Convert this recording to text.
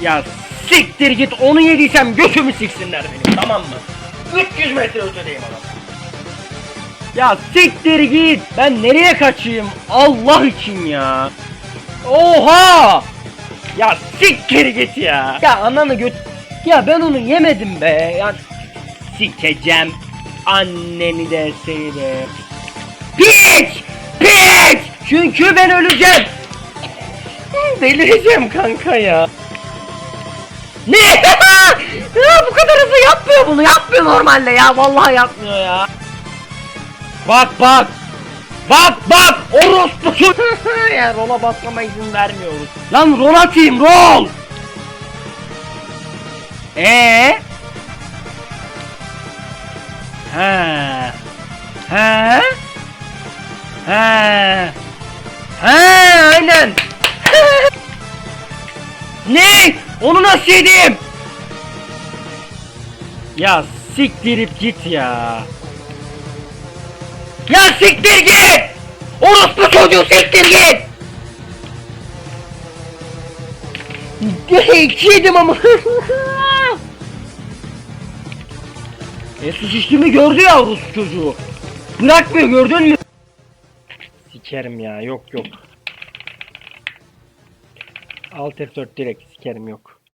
Ya siktir git onu yediysem götümü siksinler benim tamam mı? 300 metre ötedeyim adam. Ya siktir git ben nereye kaçayım Allah için ya. Oha! Ya siktir git ya. Ya ananı göt... Ya ben onu yemedim be. Ya sikeceğim anneni de seni de. Piç! Piç! Çünkü ben öleceğim. Delireceğim kanka ya. Ne? ya bu kadar hızlı yapmıyor bunu. Yapmıyor normalde ya. Vallahi yapmıyor ya. Bak bak. Bak bak. Orospu. ya rola basmama izin vermiyoruz. Lan rol atayım rol. Ee? Ha. Ha. Ha. Ha aynen. ne? Onu nasıl yedim? Ya siktirip git ya. Ya siktir git! Orospu çocuğu siktir git! Yedim ama. e su şiştiğimi gördü ya orospu çocuğu. Bırakmıyor gördün mü? Sikerim ya yok yok. Alt F4 direkt sikerim yok.